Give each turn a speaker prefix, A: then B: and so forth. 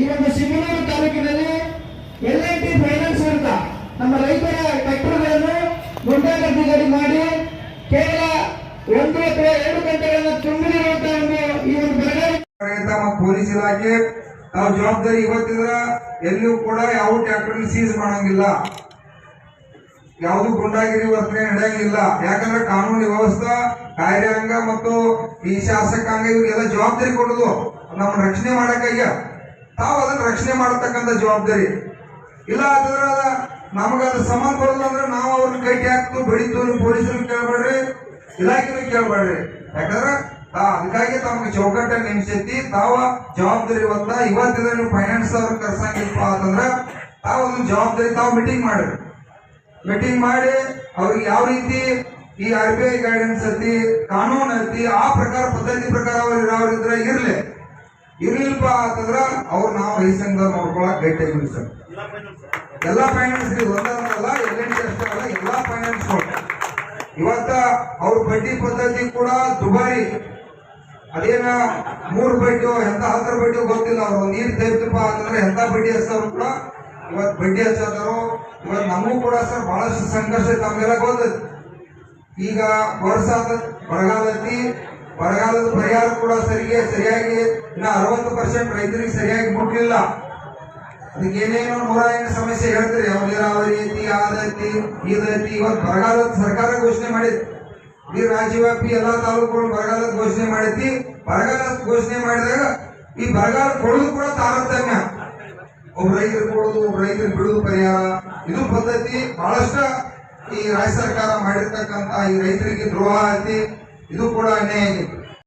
A: ಈ ಒಂದು ಸಿಂಗನೂರು ತಾಲೂಕಿನಲ್ಲಿ ಎಲ್ ಐ ಟಿ ಫೈನಾನ್ಸ್ ಅಂತ ನಮ್ಮ ರೈತರ ಟ್ರ್ಯಾಕ್ಟರ್ಗಳನ್ನು ಗುಂಡಾಗಡ್ಡಿ ಮಾಡಿ ಕೇವಲ ಒಂದು ಅಥವಾ ಎರಡು ಗಂಟೆಗಳನ್ನು ತುಂಬಿರುವಂತಹ ಒಂದು ಈ ಒಂದು ಬೆಳಗಾವಿ
B: ಪೊಲೀಸ್ ಇಲಾಖೆ ತಾವು ಜವಾಬ್ದಾರಿ ಇವತ್ತಿದ್ರ ಎಲ್ಲಿಯೂ ಕೂಡ ಯಾವ ಟ್ರ್ಯಾಕ್ಟರ್ ಸೀಸ್ ಮಾಡಂಗಿಲ್ಲ. ಯಾವುದು ಗುಂಡಾಗಿರಿ ವರ್ತನೆ ನಡೆಯಂಗಿಲ್ಲ. ಯಾಕಂದ್ರೆ ಕಾನೂನು ವ್ಯವಸ್ಥೆ, ಕಾರ್ಯಾಂಗ ಮತ್ತು ಈ ಶಾಸಕಾಂಗ, ಇವರಿಗೆಲ್ಲ ಜವಾಬ್ದಾರಿ ಕೊಡೋದು ನಮ್ಮ ರಕ್ಷಣೆ ಮಾಡಕ್ಕಾಗ್ಯ. ತಾವು ಅದನ್ನ ರಕ್ಷಣೆ ಮಾಡತಕ್ಕಂತ ಜವಾಬ್ದಾರಿ. ಇಲ್ಲ ಅದರ ಅದ ನಮಗ ಅದು ಸಂಬಂಧ ಬರೋದು ಅಂದ್ರೆ ನಾವು ಅವ್ರನ್ನ ಕೈಟಿ ಹಾಕ್ತು ನೀವು ಪೊಲೀಸರು ಕೇಳ್ಬೇಡ್ರಿ, ಇಲಾಖೆನೂ ಕೇಳ್ಬೇಡ್ರಿ. ಯಾಕಂದ್ರೆ ತಾ ಅದಕ್ಕಾಗಿ ತಮಗೆ ಚೌಕಟ್ಟ ನೇಮಿಸೈತಿ ತಾವ ಜವಾಬ್ದಾರಿ ಹೊತ್ತ. ಇವತ್ತಿದ್ರೆ ನೀವು ಫೈನಾನ್ಸ್ ಅವ್ರ ಕರ್ಸಂಗಿಲ್ಪ ಅಂತಂದ್ರೆ ತಾವು ಅದನ್ನ ಜವಾಬ್ದಾರಿ ತಾವು ಮೀಟಿಂಗ್ ಮಾಡ್ರಿ. ಮೀಟಿಂಗ್ ಮಾಡಿ ಅವ್ರಿಗೆ ಯಾವ ರೀತಿ ಈ ಆರ್ ಬಿ ಐ ಗೈಡೆನ್ಸ್ ಐತಿ, ಕಾನೂನು ಐತಿ, ಆ ಪ್ರಕಾರ, ಪದ್ಧತಿ ಪ್ರಕಾರ ಅವ್ರು ಇರೋರಿದ್ರೆ ಇರ್ಲಿ. ಇರ್ಲಿಲ್ಪ ಅಂತಂದ್ರ ಅವ್ರು ನಾವು ರೀಸೆಂಟ್ ನೋಡ್ಕೊಳಕ್ ಗಟ್ಟಿಯಾಗಿ ಸರ್. ಎಲ್ಲಾ ಫೈನಾನ್ಸ್ ಒಂದಲ್ಲ ಎಲ್ ಅಷ್ಟೇ ಅಲ್ಲ, ಎಲ್ಲಾ ಫೈನಾನ್ಸ್ ಇವತ್ತ ಅವ್ರ ಬಡ್ಡಿ ಪದ್ಧತಿ ಕೂಡ ದುಬಾರಿ. ಅದೇನ ಮೂರು ಬಡ್ಡಿ ಎಂತ ಹತ್ತರ ಬಡ್ಡಿ ಗೊತ್ತಿಲ್ಲ ಅವರು. ನೀರು ತೆಗೆದಪ್ಪ ಅಂತಂದ್ರೆ ಎಂತ ಬಡ್ಡಿ ಹಚ್ಚವ್ರು ಕೂಡ ಇವತ್ತು ಬಡ್ಡಿ ಹಚ್ಚೋದರು ಇವತ್ ನಮಗೂ ಕೂಡ ಸರ್ ಬಹಳಷ್ಟು ಸಂಘರ್ಷ ತಮ್ಗೆಲ್ಲ ಗೊತ್ತೈತಿ. ಈಗ ವರ್ಷ ಬರಗಾಲತಿ ಬರಗಾಲದ ಪರಿಹಾರ ಕೂಡ ಸರಿಗೆ, ಸರಿಯಾಗಿ ಇನ್ನ ಅರವತ್ತು ಪರ್ಸೆಂಟ್ ರೈತರಿಗೆ ಸರಿಯಾಗಿ ಮುಟ್ಲಿಲ್ಲ. ಅದಕ್ಕೆ ಏನೇನು ನೂರ ಎಂಟು ಸಮಸ್ಯೆ ಹೇಳ್ತಾರೆ. ಯಾವ ನೀರಾವರಿ ಐತಿ ಅದೈತಿ ಇದೈತಿ ಇವತ್ತು ಬರಗಾಲದ ಸರ್ಕಾರ ಘೋಷಣೆ ಮಾಡಿದೆ. ಈ ರಾಜ್ಯವ್ಯಾಪಿ ಎಲ್ಲಾ ತಾಲೂಕುಗಳು ಬರಗಾಲದ ಘೋಷಣೆ ಮಾಡೈತಿ ಬರಗಾಲದ ಘೋಷಣೆ ಮಾಡಿದಾಗ ಈ ಬರಗಾಲ ಕೊಡೋದು ಕೂಡ ತಾರತಮ್ಯ. ಒಬ್ಬ ರೈತರು ಕೊಡೋದು ಒಬ್ಬ ರೈತರು ಬಿಡುವುದು ಪರಿಹಾರ. ಇದು ಪದ್ಧತಿ. ಬಹಳಷ್ಟು ಈ ರಾಜ್ಯ ಸರ್ಕಾರ ಮಾಡಿರ್ತಕ್ಕಂತ ಈ ರೈತರಿಗೆ ದ್ರೋಹ ಐತಿ ಇದು ಕೂಡ ಅನ್ಯಾಯ ಐತಿ